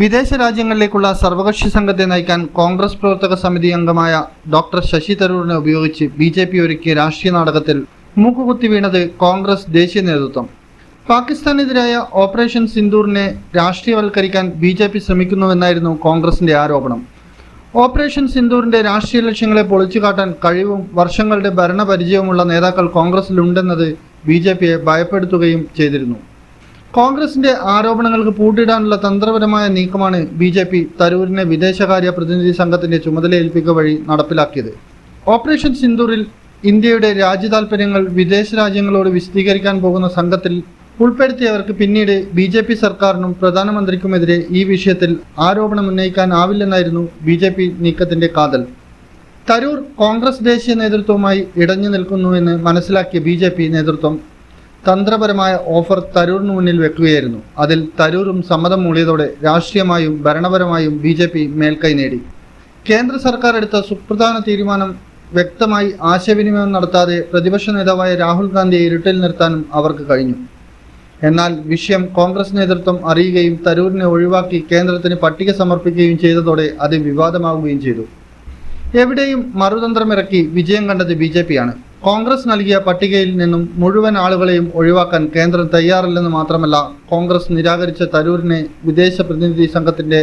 വിദേശ രാജ്യങ്ങളിലേക്കുള്ള സർവകക്ഷി സംഘത്തെ നയിക്കാൻ കോൺഗ്രസ് പ്രവർത്തക സമിതി അംഗമായ ഡോക്ടർ ശശി തരൂരിനെ ഉപയോഗിച്ച് ബി ജെ പി ഒരുക്കിയ രാഷ്ട്രീയ നാടകത്തിൽ മൂക്കുകുത്തി വീണത് കോൺഗ്രസ് ദേശീയ നേതൃത്വം. പാകിസ്ഥാനെതിരായ ഓപ്പറേഷൻ സിന്ദൂറിനെ രാഷ്ട്രീയവൽക്കരിക്കാൻ ബി ജെ പി ശ്രമിക്കുന്നുവെന്നായിരുന്നു കോൺഗ്രസിന്റെ ആരോപണം. ഓപ്പറേഷൻ സിന്ദൂറിന്റെ രാഷ്ട്രീയ ലക്ഷ്യങ്ങളെ പൊളിച്ചു കാട്ടാൻ കഴിവും വർഷങ്ങളുടെ ഭരണപരിചയവുമുള്ള നേതാക്കൾ കോൺഗ്രസിലുണ്ടെന്നത് ബി ജെ പിയെ ഭയപ്പെടുത്തുകയും ചെയ്തിരുന്നു. കോൺഗ്രസിന്റെ ആരോപണങ്ങൾക്ക് പൂട്ടിടാനുള്ള തന്ത്രപരമായ നീക്കമാണ് ബി ജെ പി തരൂരിനെ വിദേശകാര്യ പ്രതിനിധി സംഘത്തിന്റെ ചുമതല ഏൽപ്പിക്കുക വഴി നടപ്പിലാക്കിയത്. ഓപ്പറേഷൻ സിന്ദൂറിൽ ഇന്ത്യയുടെ രാജ്യ രാജ്യതാൽപര്യങ്ങൾ വിദേശ രാജ്യങ്ങളോട് വിശദീകരിക്കാൻ പോകുന്ന സംഘത്തിൽ ഉൾപ്പെടുത്തിയവർക്ക് പിന്നീട് ബി ജെ പി സർക്കാരിനും പ്രധാനമന്ത്രിക്കുമെതിരെ ഈ വിഷയത്തിൽ ആരോപണം ഉന്നയിക്കാനാവില്ലെന്നായിരുന്നു ബി ജെ പി നീക്കത്തിന്റെ കാതൽ. തരൂർ കോൺഗ്രസ് ദേശീയ നേതൃത്വവുമായി ഇടഞ്ഞു നിൽക്കുന്നുവെന്ന് മനസ്സിലാക്കിയ ബി നേതൃത്വം തന്ത്രപരമായ ഓഫർ തരൂറിന് മുന്നിൽ വെക്കുകയായിരുന്നു. അതിൽ തരൂറും സമ്മതം മൂളിയതോടെ രാഷ്ട്രീയമായും ഭരണപരമായും ബി ജെ പി മേൽക്കൈ നേടി. കേന്ദ്ര സർക്കാർ എടുത്ത സുപ്രധാന തീരുമാനം വ്യക്തമായി ആശയവിനിമയം നടത്താതെ പ്രതിപക്ഷ നേതാവായ രാഹുൽ ഗാന്ധിയെ ഇരുട്ടിൽ നിർത്താനും അവർക്ക് കഴിഞ്ഞു. എന്നാൽ വിഷയം കോൺഗ്രസ് നേതൃത്വം അറിയുകയും തരൂരിനെ ഒഴിവാക്കി കേന്ദ്രത്തിന് പട്ടിക സമർപ്പിക്കുകയും ചെയ്തതോടെ അത് വിവാദമാവുകയും ചെയ്തു. എവിടെയും മറുതന്ത്രമിറക്കി വിജയം കണ്ടത് ബി ജെ പിയാണ് കോൺഗ്രസ് നൽകിയ പട്ടികയിൽ നിന്നും മുഴുവൻ ആളുകളെയും ഒഴിവാക്കാൻ കേന്ദ്രം തയ്യാറില്ലെന്ന് മാത്രമല്ല കോൺഗ്രസ് നിരാകരിച്ച തരൂരിനെ വിദേശ പ്രതിനിധി സംഘത്തിന്റെ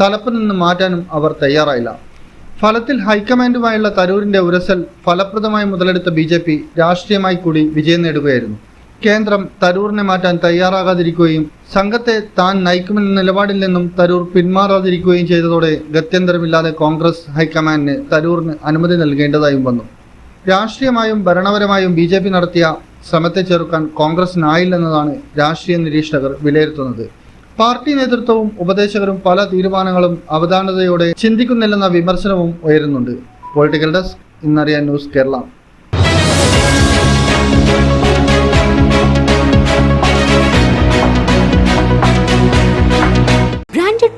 തലപ്പിൽ നിന്ന് മാറ്റാനും അവർ തയ്യാറായില്ല. ഫലത്തിൽ ഹൈക്കമാൻഡുമായുള്ള തരൂരിന്റെ ഉരസൽ ഫലപ്രദമായി മുതലെടുത്ത ബി ജെ പി രാഷ്ട്രീയമായി കൂടി വിജയം നേടുകയായിരുന്നു. കേന്ദ്രം തരൂറിനെ മാറ്റാൻ തയ്യാറാകാതിരിക്കുകയും സംഘത്തെ താൻ നയിക്കുമെന്ന നിലപാടിൽ നിന്നും തരൂർ പിന്മാറാതിരിക്കുകയും ചെയ്തതോടെ ഗത്യന്തരമില്ലാതെ കോൺഗ്രസ് ഹൈക്കമാൻഡിന് തരൂറിന് അനുമതി നൽകേണ്ടതായും വന്നു. രാഷ്ട്രീയമായും ഭരണപരമായും ബി ജെ പി നടത്തിയ ശ്രമത്തെ ചെറുക്കാൻ കോൺഗ്രസിനായില്ലെന്നതാണ് രാഷ്ട്രീയ നിരീക്ഷകർ വിലയിരുത്തുന്നത്. പാർട്ടി നേതൃത്വവും ഉപദേശകരും പല തീരുമാനങ്ങളും അവധാനതയോടെ ചിന്തിക്കുന്നില്ലെന്ന വിമർശനവും ഉയരുന്നുണ്ട്. പൊളിറ്റിക്കൽ ഡെസ്ക് ഇന്നറിയാൻ ന്യൂസ് കേരള.